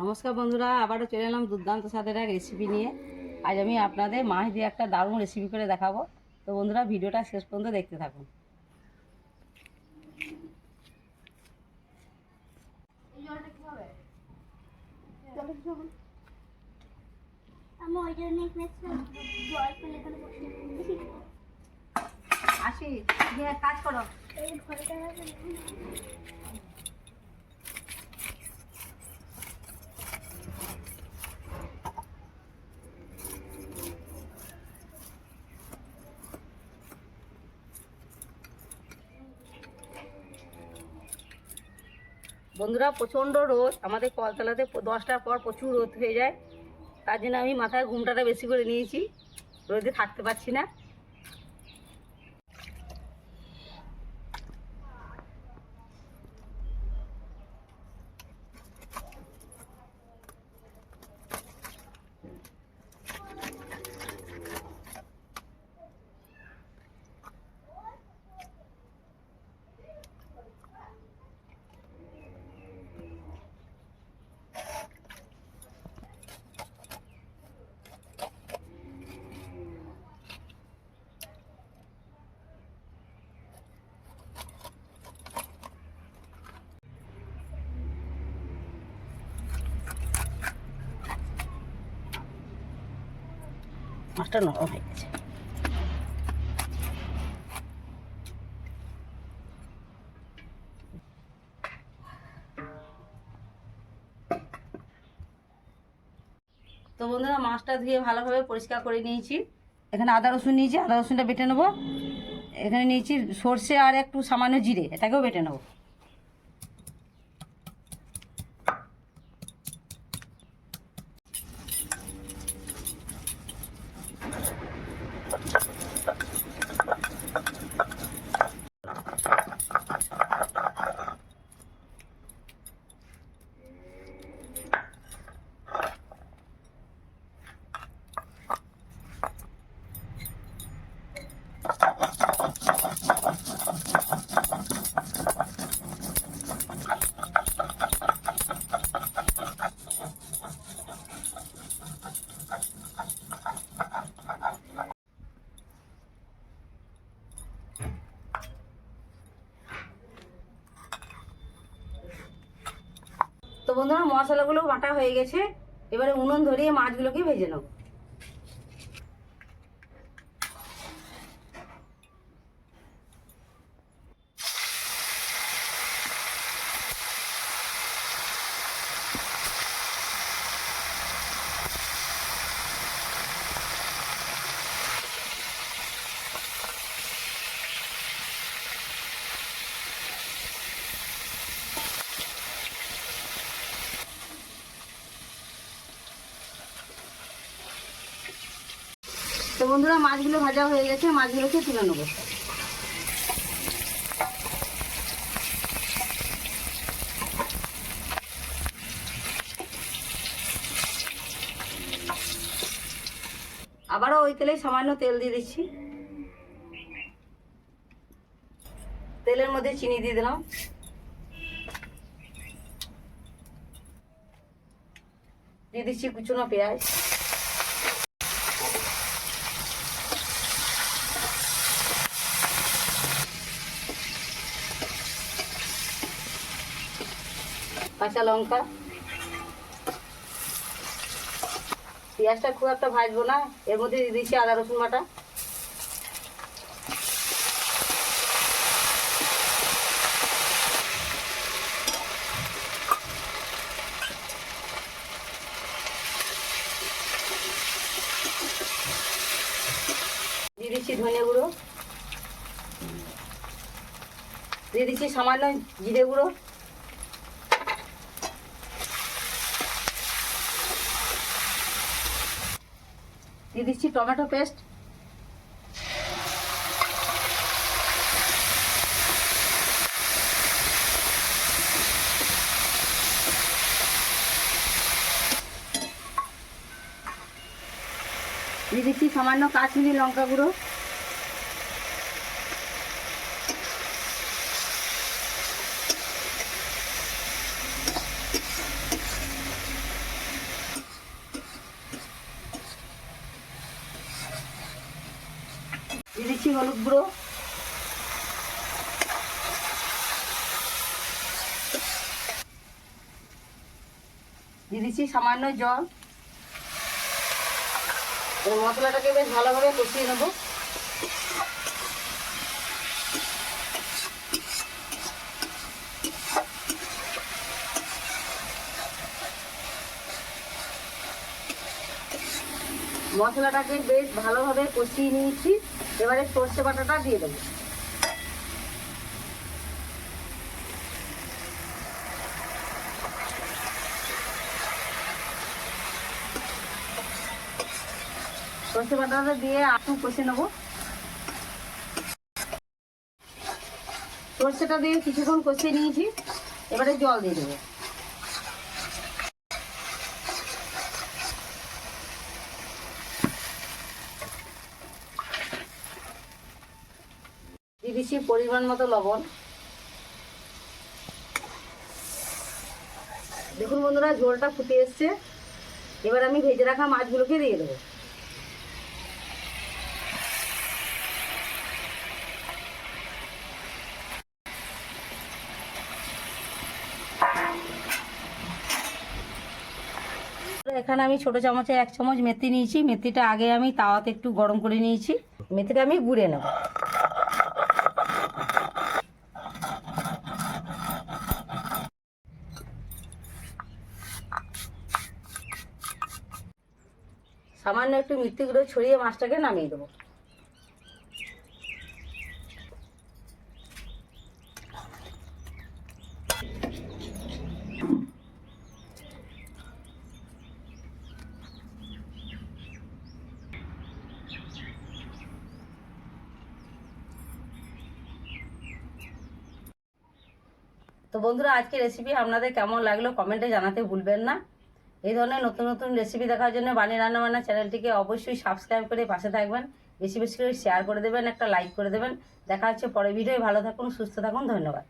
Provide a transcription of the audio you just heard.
নমস্কার বন্ধুরা, আবারও চলে এলাম দুর্দান্ত স্বাদের এক রেসিপি নিয়ে। আজ আমি আপনাদের মাছ দিয়ে একটা দারুণ রেসিপি করে দেখাবো। তো বন্ধুরা, ভিডিওটা শেষ পর্যন্ত দেখতে থাকুন। আসি কাজ করো। বন্ধুরা, প্রচণ্ড রোদ। আমাদের কলতলাতে দশটার পর প্রচুর রোদ হয়ে যায়। তার জন্য আমি মাথায় ঘুমটাটা বেশি করে নিয়েছি। রোদে থাকতে পারছি না। মাছটা নরম হয়ে গেছে। তো বন্ধুরা, মাছটা ধুয়ে ভালোভাবে পরিষ্কার করে নিয়েছি। এখানে আদা রসুন নিয়েছি, আদা রসুনটা বেটে নেব। এখানে নিয়েছি সর্ষে আর একটু সামান্য জিরে, এটাকেও বেটে নেব তো বন্ধুরা মশলাগুলো বাটা হয়ে গেছে এবারে উনুন ধরিয়ে মাছগুলোকে ভেজে নেব। তো বন্ধুরা, মাছগুলো ভাজা হয়ে গেছে, মাছগুলোকে তুলে নেব। আবারও ওই তেলেই সামান্য তেল দিয়ে দিচ্ছি। তেলের মধ্যে চিনি দিয়ে দিলাম। দিয়ে দিচ্ছি কুচনো পেঁয়াজ। কাঁচা লঙ্কা। পেঁয়াজটা খুব একটা ভাজবো না, এর মধ্যে দিচ্ছি আদা, রসুন বাটা। দিয়ে দিচ্ছি ধনে গুঁড়ো। দিয়ে দিচ্ছি সামান্য জিরে গুঁড়ো। দিয়ে দিচ্ছি টমেটো পেস্ট। দিয়ে দিচ্ছি সামান্য কাশ্মীরি লঙ্কা গুঁড়ো। হলুদ গুঁড়ো। দিচ্ছি সামান্য জল। এবার মশলাটাকে বেশ ভালোভাবে কষিয়ে নেব। মশলাটাকে বেশ ভালোভাবে কষিয়ে নিয়েছি। এবারে সর্ষে বাটাটা দিয়ে দেবো। সর্ষে বাটাটা দিয়ে একটু কষে নেব। সর্ষেটা দিয়ে কিছুক্ষণ কষিয়ে নিয়েছি, এবারে জল দিয়ে দেবো। দিচ্ছি পরিমাণ মতো লবণ। দেখুন বন্ধুরা, ঝোলটা ফুটে এসছে। এবার আমি ভেজে রাখা মাছগুলোকে দিয়ে দেবো। এখানে আমি ছোট চামচে এক চামচ মেথি নিয়েছি। মেথিটা আগে আমি তাওয়াতে একটু গরম করে নিয়েছি। মেথিটা আমি গুঁড়ে নেব। সামান্য একটু মিথ্যে গুঁড়ো ছড়িয়ে মাছটাকে নামিয়ে দেবো। তো বন্ধুরা আজকে রেসিপি আপনাদের কেমন লাগল কমেন্টে জানাতে ভুলবেন না। এই ধরনের নতুন নতুন রেসিপি দেখার জন্য বাণী রান্নাবান্না চ্যানেলটিকে অবশ্যই সাবস্ক্রাইব করে পাশে থাকবেন। বেশি বেশি করে শেয়ার করে দেবেন, একটা লাইক করে দেবেন। দেখা হচ্ছে পরের ভিডিও ভালো থাকুন, সুস্থ থাকুন, ধন্যবাদ।